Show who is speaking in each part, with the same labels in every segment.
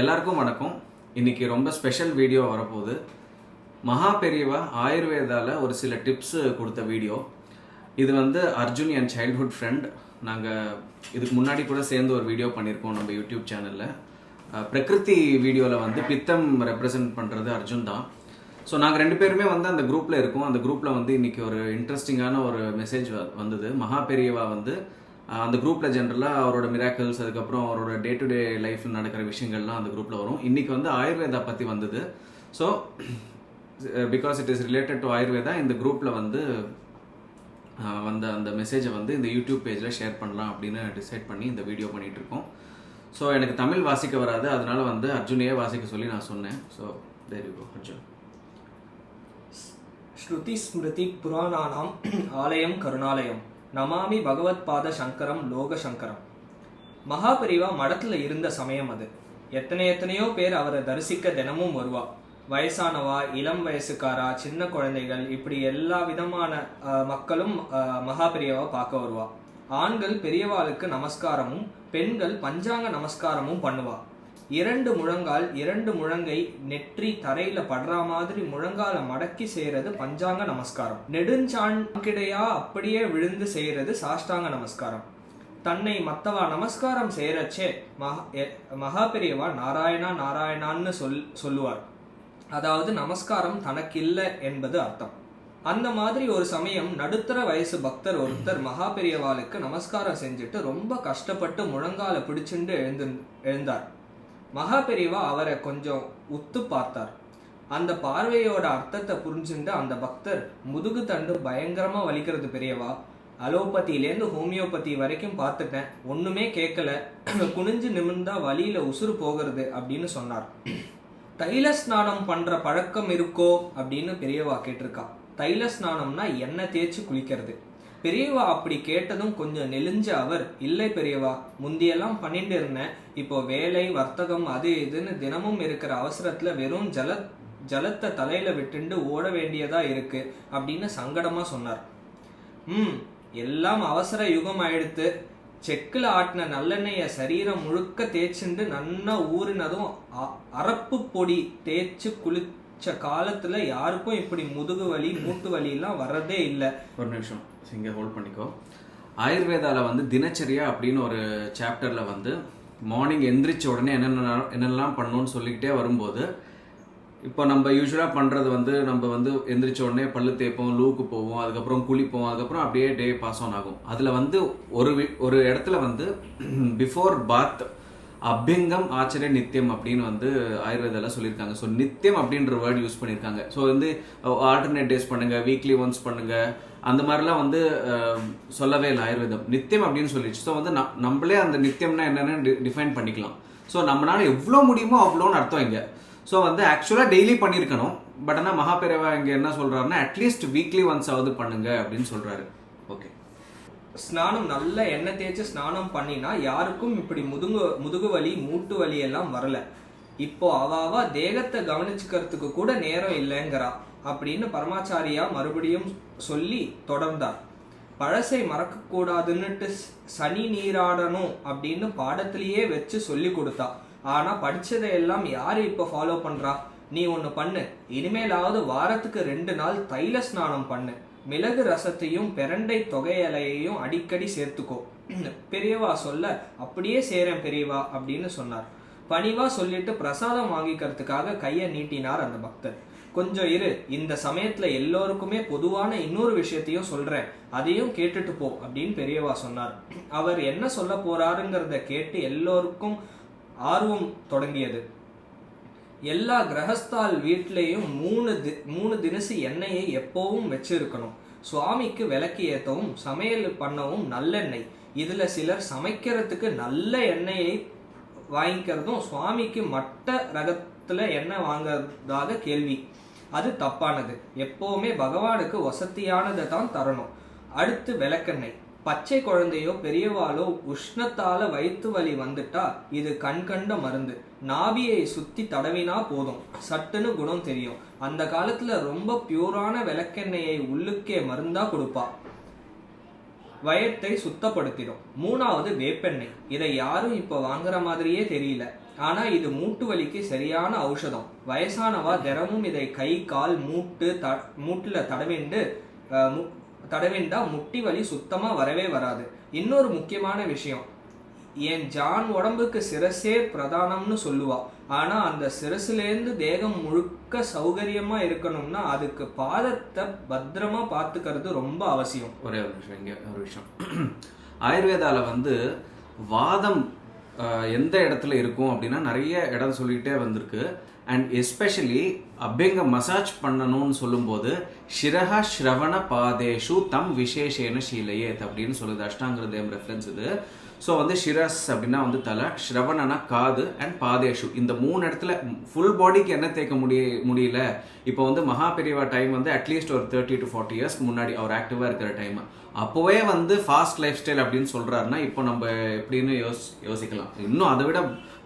Speaker 1: எல்லாருக்கும் வணக்கம். இன்னைக்கு ரொம்ப ஸ்பெஷல் வீடியோ வரப்போகுது. மகா பெரியவா ஆயுர்வேதாவில் ஒரு சில டிப்ஸ் கொடுத்த வீடியோ இது வந்து அர்ஜுன் என் சைல்ட்ஹுட் ஃப்ரெண்ட் நாங்கள் இதுக்கு முன்னாடி கூட சேர்ந்து ஒரு வீடியோ பண்ணியிருக்கோம் நம்ம யூடியூப் சேனலில் பிரகிருதி வீடியோவில் வந்து பித்தம் ரெப்ரசன்ட் பண்ணுறது அர்ஜுன் தான். ஸோ நாங்கள் ரெண்டு பேருமே வந்து அந்த குரூப்பில் இருக்கோம். அந்த குரூப்பில் வந்து இன்னைக்கு ஒரு இன்ட்ரெஸ்டிங்கான ஒரு மெசேஜ் வந்தது. மகா பெரியவா வந்து அந்த குரூப்பில் ஜென்ரலாக அவரோட மிராக்கிள்ஸ் அதுக்கப்புறம் அவரோட டே டு டே லைஃப்பில் நடக்கிற விஷயங்கள்லாம் அந்த குரூப்பில் வரும். இன்னைக்கு வந்து ஆயுர்வேதா பற்றி வந்தது. So because it is related to Ayurveda இந்த குரூப்பில் வந்து வந்த அந்த மெசேஜை வந்து இந்த யூடியூப் பேஜில் ஷேர் பண்ணலாம் அப்படின்னு டிசைட் பண்ணி இந்த வீடியோ பண்ணிகிட்ருக்கோம் இருக்கோம். ஸோ எனக்கு தமிழ் வாசிக்க வராது. அதனால வந்து அர்ஜுனையே வாசிக்க சொல்லி நான் சொன்னேன். So there you Arjun.
Speaker 2: ஸ்ருதி ஸ்மிருதி புராணானாம் ஆலயம் கருணாலயம். நமாமி பகவத் பாத சங்கரம் லோக சங்கரம். மகாபெரிவா மடத்தில் இருந்த சமயம் அது. எத்தனை எத்தனையோ பேர் அவரை தரிசிக்க தினமும் வருவா. வயசானவா இளம் வயசுக்காரா சின்ன குழந்தைகள் இப்படி எல்லா விதமான மக்களும் மகாபெரியவா பார்க்க வருவா. ஆண்கள் பெரியவாளுக்கு நமஸ்காரமும் பெண்கள் பஞ்சாங்க நமஸ்காரமும் பண்ணுவா. இரண்டு முழங்கால் இரண்டு முழங்கை நெற்றி தரையில படுற மாதிரி முழங்கால மடக்கி செய்யறது பஞ்சாங்க நமஸ்காரம். நெடுஞ்சான் கிடையா அப்படியே விழுந்து செய்யறது சாஷ்டாங்க நமஸ்காரம். தன்னை மத்தவா நமஸ்காரம் செய்யறச்சே மகா எ- மகா பெரியவா நாராயணா நாராயணான்னு சொல் சொல்லுவார். அதாவது நமஸ்காரம் தனக்கில்ல என்பது அர்த்தம். அந்த மாதிரி ஒரு சமயம் நடுத்தர வயசு பக்தர் ஒருத்தர் மகா பெரியவாளுக்கு நமஸ்காரம் செஞ்சுட்டு ரொம்ப கஷ்டப்பட்டு முழங்கால பிடிச்சுண்டு எழுந்து எழுந்தார். மகாபெரிவா அவரை கொஞ்சம் உத்து பார்த்தார். அந்த பார்வையோட அர்த்தத்தை புரிஞ்சுட்டு அந்த பக்தர் முதுகு தண்டு பயங்கரமா வலிக்கிறது பெரியவா. அலோபதியிலேருந்து ஹோமியோபதி வரைக்கும் பார்த்துட்டேன். ஒண்ணுமே கேட்கல குனிஞ்சு நிமிர்ந்தா வழியில் உசுறு போகிறது அப்படின்னு சொன்னார். தைல ஸ்நானம் பண்ற பழக்கம் இருக்கோ அப்படின்னு பெரியவா கேட்டிருக்கா. தைல ஸ்நானம்னா எண்ணெய் தேய்ச்சி குளிக்கிறது. பெரியவா அப்படி கேட்டதும் கொஞ்சம் நெளிஞ்ச அவர் இல்லை பெரியவா முந்தியெல்லாம் பண்ணிட்டு இருந்தேன். இப்போ வேலை வர்த்தகம் அது இதுன்னு தினமும் இருக்கிற அவசரத்துல வெறும் ஜல ஜலத்தை தலையில விட்டுண்டு ஓட வேண்டியதா இருக்கு அப்படின்னு சங்கடமா சொன்னார். ம் எல்லாம் அவசர யுகம் ஆயிடுத்து. செக்கில் ஆட்டின நல்லெண்ணெய சரீரம் முழுக்க தேய்ச்சிண்டு நன்னா ஊறினதும் அ- அரப்பு பொடி தேய்ச்சு குளிச்ச காலத்துல யாருக்கும் இப்படி முதுகு வலி மூட்டு வலி எல்லாம் வர்றதே இல்லை.
Speaker 1: ஒரு நிமிஷம் இங்கே ஹோல்ட் பண்ணிக்கோ. ஆயுர்வேதாவில் வந்து தினச்சரியா அப்படின்னு ஒரு சாப்டரில் வந்து மார்னிங் எந்திரிச்ச உடனே என்னென்ன என்னெல்லாம் பண்ணணும்னு சொல்லிக்கிட்டே வரும்போது இப்போ நம்ம யூஸ்வலாக பண்ணுறது வந்து நம்ம வந்து எந்திரிச்ச உடனே பல்லு தேய்ப்போம் லூக்கு போவோம் அதுக்கப்புறம் குளிப்போம் அதுக்கப்புறம் அப்படியே டே பாஸ் ஆன் ஆகும். அதில் வந்து ஒரு ஒரு இடத்துல வந்து பிஃபோர் பாத் அபிங்கம் ஆச்சரிய நித்தியம் அப்படின்னு வந்து ஆயுர்வேதால சொல்லியிருக்காங்க. ஸோ நித்தியம் அப்படின்ற வேர்ட் யூஸ் பண்ணியிருக்காங்க. ஸோ வந்து ஆல்டர்னேட் டேஸ் பண்ணுங்க வீக்லி ஒன்ஸ் பண்ணுங்க. அந்த மாதிரிலாம் வந்து சொல்லவே இல்லை ஆயுர்வேதம். நித்தியம் அப்படின்னு சொல்லிடுச்சு. ஸோ வந்து நம்மளே அந்த நித்தியம்னா என்னென்னு டிஃபைன் பண்ணிக்கலாம். ஸோ நம்மளால எவ்வளோ முடியுமோ அவ்வளோன்னு அர்த்தம் இங்கே. ஸோ வந்து ஆக்சுவலாக டெய்லி பண்ணியிருக்கணும். பட் ஆனால் மகாபெரவா இங்கே என்ன சொல்கிறாருன்னா அட்லீஸ்ட் வீக்லி ஒன்ஸ் ஆகுது பண்ணுங்க அப்படின்னு சொல்கிறாரு
Speaker 2: ஸ்நானம் நல்ல எண்ணெய் தேய்ச்சி ஸ்நானம் பண்ணினா யாருக்கும் இப்படி முதுகு முதுகு வலி மூட்டு வலி எல்லாம் வரல. இப்போ அவாவா தேகத்தை கவனிச்சுக்கிறதுக்கு கூட நேரம் இல்லைங்கிறா அப்படின்னு பரமாச்சாரியா மறுபடியும் சொல்லி தொடர்ந்தார். பழசை மறக்கக்கூடாதுன்னுட்டு சனி நீராடணும் அப்படின்னு பாடத்திலேயே வச்சு சொல்லி கொடுத்தா. ஆனா படிச்சதை எல்லாம் யாரு இப்போ ஃபாலோ பண்றா? நீ ஒன்று பண்ணு. இனிமேலாவது வாரத்துக்கு ரெண்டு நாள் தைல ஸ்நானம் பண்ணு. மிளகு ரசத்தையும் பெரண்டை தொகையலையையும் அடிக்கடி சேர்த்துக்கோ. பெரியவா சொல்ல அப்படியே சேரேன் பெரியவா அப்படின்னு சொன்னார். பணிவா சொல்லிட்டு பிரசாதம் வாங்கிக்கிறதுக்காக கையை நீட்டினார் அந்த பக்தர். கொஞ்சம் இரு இந்த சமயத்துல எல்லோருக்குமே பொதுவான இன்னொரு விஷயத்தையும் சொல்றேன். அதையும் கேட்டுட்டு போ அப்படின்னு பெரியவா சொன்னார். அவர் என்ன சொல்ல போறாருங்கிறத கேட்டு எல்லோருக்கும் ஆர்வம் தொடங்கியது. எல்லா கிரகஸ்தால் வீட்லேயும் மூணு தி மூணு தினசு எண்ணெயை எப்போவும் வச்சிருக்கணும். சுவாமிக்கு விளக்கு ஏற்றவும் சமையல் பண்ணவும் நல்லெண்ணெய். இதில் சிலர் சமைக்கிறதுக்கு நல்ல எண்ணெயை வாங்கிக்கிறதும் சுவாமிக்கு மட்ட ரகத்தில் எண்ணெய் வாங்குறதாக கேள்வி. அது தப்பானது. எப்போவுமே பகவானுக்கு வசதியானதை தான் தரணும். அடுத்து விளக்கெண்ணெய். பச்சை குழந்தையோ பெரியவாளோ உஷ்ணத்தால வயிற்று வலி வந்துட்டா இது கண்கண்ட மருந்து. நாபியை சுத்தி தடவினா போதும். சட்டுன்னு குணம் தெரியும். அந்த காலத்துல ரொம்ப பியூரான விளக்கெண்ணெயை உள்ளுக்கே மருந்தா கொடுப்பா. வயத்தை சுத்தப்படுத்திடும். மூணாவது வேப்பெண்ணெய். இதை யாரும் இப்போ வாங்குற மாதிரியே தெரியல. ஆனா இது மூட்டு வலிக்கு சரியான ஔஷதம். வயசானவா தினமும் இதை கை கால் மூட்டு த மூட்டுல தடவிண்டு மு- தடவிண்டா முட்டி வலி சுத்தமா வரவே வராது. இன்னொரு முக்கியமான விஷயம். என் ஜான் உடம்புக்கு சிரசே பிரதானம்னு சொல்லுவா. ஆனா அந்த சிரசுலேருந்து தேகம் முழுக்க சௌகரியமா இருக்கணும்னா அதுக்கு பாதத்தை பத்திரமா பார்த்துக்கிறது ரொம்ப அவசியம்.
Speaker 1: ஒரே ஒரு விஷயம் இங்கே ஒரு விஷயம். ஆயுர்வேதால வந்து வாதம் எந்த இடத்துல இருக்கும் அப்படின்னா நிறைய இடம் சொல்லிகிட்டே வந்திருக்கு. அண்ட் எஸ்பெஷலி அபியங்க மசாஜ் பண்ணணும்னு சொல்லும்போது ஷிரஹா ஸ்ரவண பாதேஷு தம் விசேஷேன ஷீலையேத் அப்படின்னு சொல்லுது. அஷ்டாங்கிருதயம் ரெஃபரன்ஸ் இது. ஸோ வந்து ஷிரஸ் அப்படின்னா வந்து தலை ஸ்ரவணனா காது அண்ட் பாதேஷு. இந்த மூணு இடத்துல ஃபுல் பாடிக்கு என்ன தேய்க்க முடிய முடியல? இப்போ வந்து மகா பெரியவா டைம் வந்து அட்லீஸ்ட் ஒரு தேர்ட்டி டு ஃபார்ட்டி இயர்ஸ்க்கு முன்னாடி அவர் ஆக்டிவாக இருக்கிற டைம் அப்போவே வந்து ஃபாஸ்ட் லைஃப் ஸ்டைல் அப்படின்னு சொல்கிறாருன்னா இப்போ நம்ம எப்படின்னு யோஸ் யோசிக்கலாம். இன்னும் அதை விட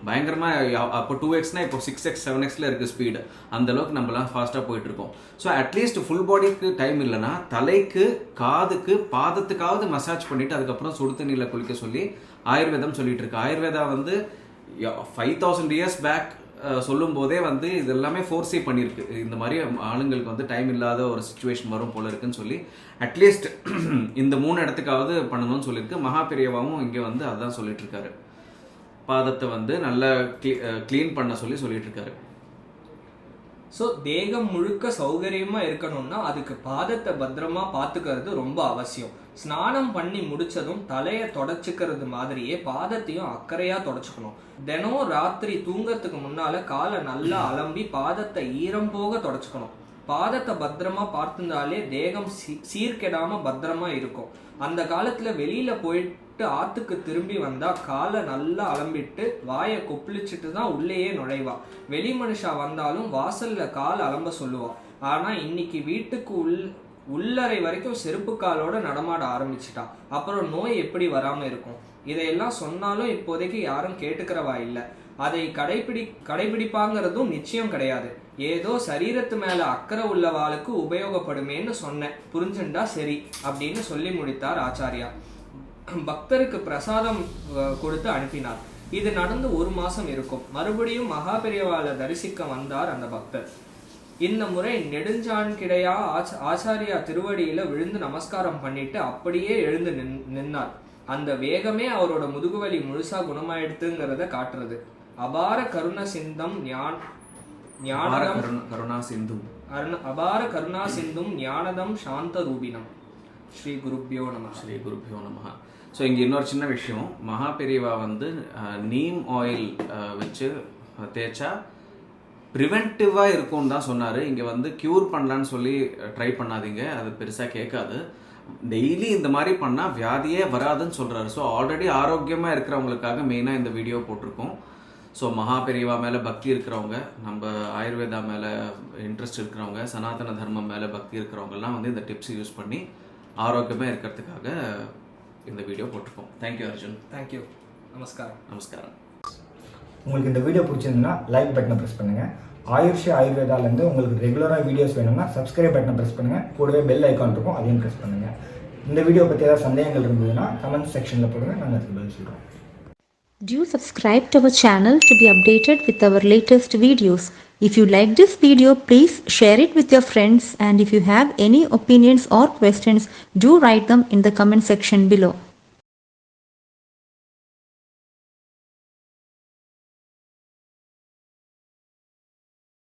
Speaker 1: பயங்கரமாக அப்போ டூ எக்ஸ்னால் இப்போ சிக்ஸ் எக்ஸ் செவன் எக்ஸில் இருக்குது ஸ்பீடு அந்தளவுக்கு நம்மலாம் ஃபாஸ்ட்டாக போயிட்டுருக்கோம் ஸோ அட்லீஸ்ட் ஃபுல் பாடிக்கு டைம் இல்லைன்னா தலைக்கு காதுக்கு பாதத்துக்காவது மசாஜ் பண்ணிவிட்டு அதுக்கப்புறம் சுடு தண்ணியில் குளிக்க சொல்லி ஆயுர்வேதம் சொல்லிகிட்டு இருக்கு. ஆயுர்வேதா வந்து ஃபைவ் தௌசண்ட் இயர்ஸ் பேக் சொல்லும் போதே வந்து இது எல்லாமே ஃபோர்ஸே பண்ணியிருக்கு. இந்த மாதிரி ஆளுங்களுக்கு வந்து டைம் இல்லாத ஒரு சுச்சுவேஷன் வரும் போல இருக்குன்னு சொல்லி அட்லீஸ்ட் இந்த மூணு இடத்துக்காவது பண்ணணும்னு சொல்லியிருக்கு. மகாபிரியவாவும் இங்கே வந்து அதான் சொல்லிட்டு இருக்காரு பாதத்தை வந்து நல்லா க்ளீன் பண்ண சொல்லி சொல்லிட்டு இருக்காரு
Speaker 2: ஸோ தேகம் முழுக்க சௌகரியமாக இருக்கணும்னா அதுக்கு பாதத்தை பத்திரமா பார்த்துக்கிறது ரொம்ப அவசியம். ஸ்நானம் பண்ணி முடிச்சதும் தலையை தொடச்சிக்கிறது மாதிரியே பாதத்தையும் அக்கறையா தொடச்சுக்கணும். தினம் ராத்திரி தூங்கறதுக்கு முன்னால காலை நல்லா அலம்பி பாதத்தை ஈரம் போக தொடச்சுக்கணும். பாதத்தை பத்திரமா பார்த்துருந்தாலே தேகம் சீ- சீர்கெடாம பத்திரமா இருக்கும். அந்த காலத்துல வெளியில போயிட்டு ஆத்துக்கு திரும்பி வந்தா காலை நல்லா அலம்பிட்டு வாயை கொப்பளிச்சுட்டு தான் உள்ளேயே நுழைவா. வெளி மனுஷா வந்தாலும் வாசல்ல கால் அலம்ப சொல்லுவா. ஆனா இன்னைக்கு வீட்டுக்கு உள் உள்ளறை வரைக்கும் செருப்பு காலோட நடமாட ஆரம்பிச்சிட்டான். அப்புறம் நோய் எப்படி வராம இருக்கும்? இதையெல்லாம் சொன்னாலும் இப்போதைக்கு யாரும் கேட்டுக்கிறவா இல்ல. அதை கடைபிடி கடைபிடிப்பாங்கிறதும் நிச்சயம் கிடையாது. ஏதோ சரீரத்து மேல அக்கறை உள்ளவாளுக்கு உபயோகப்படுமேன்னு சொன்னேன். புரிஞ்சுண்டா சரி? அப்படின்னு சொல்லி முடித்தார் ஆச்சாரியா. பக்தருக்கு பிரசாதம் கொடுத்து அனுப்பினார். இது நடந்து ஒரு மாசம் இருக்கும். மறுபடியும் மகா பெரியவாளை தரிசிக்க வந்தார் அந்த பக்தர். இந்த முறை நெடுஞ்சான் கிடையா ஆச்ச- ஆச்சாரியா திருவடியில விழுந்து நமஸ்காரம் பண்ணிட்டு அப்படியே எழுந்து நின் நின்னார். அந்த வேகமே அவரோட முதுகுவலி முழுசா குணமாயிடுத்துங்கிறத காட்டுறது. அபார கருண சிந்தம் ஞான்
Speaker 1: அபார
Speaker 2: ஞானதம்
Speaker 1: கருணா- கருணா சிந்து
Speaker 2: அருண- அபார கருணா சிந்தும் ஞானதம் சாந்த ரூபினம். ஸ்ரீ குருப்பியோ நம
Speaker 1: ஸ்ரீ குருபியோ நமஹ. ஸோ இங்கே இன்னொரு சின்ன விஷயம். மகா பெரியவா வந்து அஹ், நீம் ஆயில் வச்சு தேய்ச்சா ப்ரிவென்டிவாக இருக்கும்னு தான் சொன்னார். இங்கே வந்து க்யூர் பண்ணலான்னு சொல்லி ட்ரை பண்ணாதீங்க. அது பெருசாக கேட்காது. டெய்லி இந்த மாதிரி பண்ணால் வியாதியே வராதுன்னு சொல்கிறாரு ஸோ ஆல்ரெடி ஆரோக்கியமாக இருக்கிறவங்களுக்காக மெயினாக இந்த வீடியோ போட்டிருக்கோம். ஸோ மகா பெரியவா மேலே பக்தி இருக்கிறவங்க நம்ம ஆயுர்வேதா மேலே இன்ட்ரெஸ்ட் இருக்கிறவங்க சனாதன தர்மம் மேலே பக்தி இருக்கிறவங்கெல்லாம் வந்து இந்த டிப்ஸ் யூஸ் பண்ணி ஆரோக்கியமாக இருக்கிறதுக்காக இந்த வீடியோ போட்டிருக்கோம். தேங்க்யூ அர்ஜுன்
Speaker 2: தேங்க்யூ நமஸ்காரம்.
Speaker 1: நமஸ்காரம்.
Speaker 3: உங்களுக்கு இந்த வீடியோ பிடிச்சிருந்ததுன்னா லைக் பட்டனை ப்ரெஸ் பண்ணுங்கள் ஆயுஷ் ஆயுர்வேதாலேருந்து உங்களுக்கு ரெகுலராக வீடியோஸ் வேணும்னா சப்ஸ்கிரைப் பட்டனை ப்ரெஸ் பண்ணுங்கள் கூடவே பெல் ஐக்கான் இருக்கும் அதையும் ப்ரெஸ் பண்ணுங்கள் இந்த வீடியோ பற்றி ஏதாவது சந்தேகங்கள் இருந்ததுன்னா கமெண்ட் செக்ஷனில் போடுங்க நாங்கள் அதுக்கு பதில் சொல்கிறோம்
Speaker 4: Do subscribe to our channel to be updated with our latest videos. If you like this video, please share it with your friends. And if you have any opinions or questions, do write them in the comment section below.